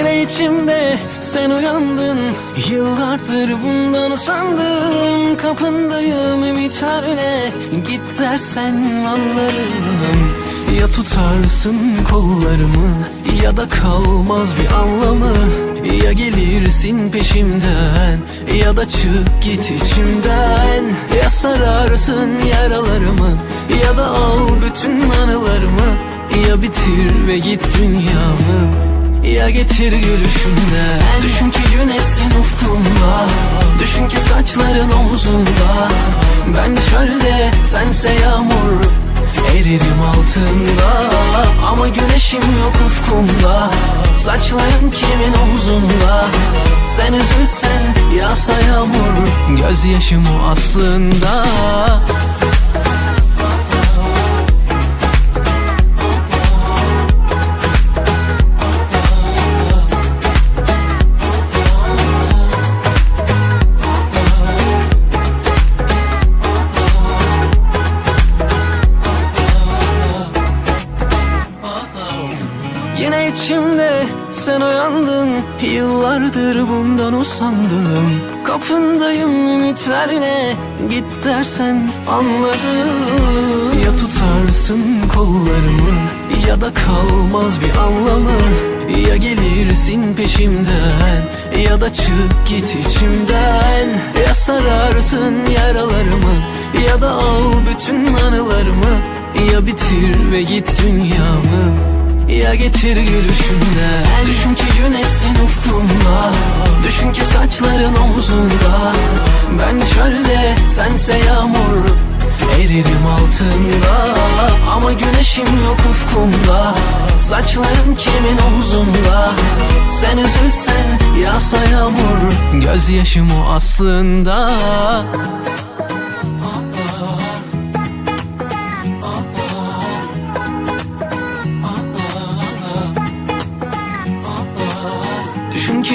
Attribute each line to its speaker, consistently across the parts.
Speaker 1: Yine içimde sen uyandın. Yıllardır bundan sandım Kapındayım ümitlerle Git dersen anlarım. Ya tutarsın kollarımı Ya da kalmaz bir anlamı. Ya gelirsin peşimden Ya da çık git içimden. Ya sararsın yaralarımı Ya da al bütün anılarımı. Ya bitir ve git dünyamı getir gülüşünden Düşün ki güneşsin ufkumda Düşün ki saçların omzumda Ben çölde sense yağmur Eririm altında. Ama güneşim yok ufkumda. Saçların kimin omzunda? Sen üzülsen yağsa yağmur Gözyaşım o aslında sen uyandın Yıllardır bundan usandım. Kapındayım ümitlerle Git dersen anlarım. Ya tutarsın kollarımı Ya da kalmaz bir anlamı. Ya gelirsin peşimden Ya da çık git içimden. Ya sararsın yaralarımı Ya da al bütün anılarımı. Ya bitir ve git dünyamı ya getir gülüşünden Düşün ki güneşsin ufkumda. Düşün ki saçların omzunda Ben çölde sense yağmur Eririm altında. Ama güneşim yok ufkumda. Saçların kimin omzunda Sen üzülsen yağsa yağmur. Gözyaşım o aslında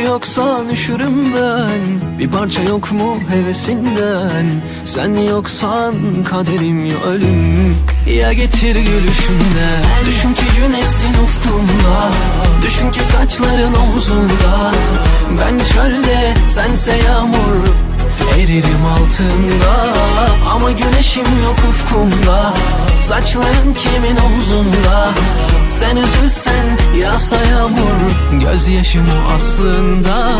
Speaker 1: Düşün ki yoksan üşürüm ben? Bir parça yok mu hevesinden? Sen yoksan kaderim ya ölüm. Ya getir gülüşünden Düşün ki güneşsin ufkumda. Düşün ki saçların omzunda. Ben çölde sense yağmur Eririm altında. Ama güneşim yok ufkumda. Saçların kimin omzunda? Sen üzülsen yağsa yağmur Gözyaşım o aslında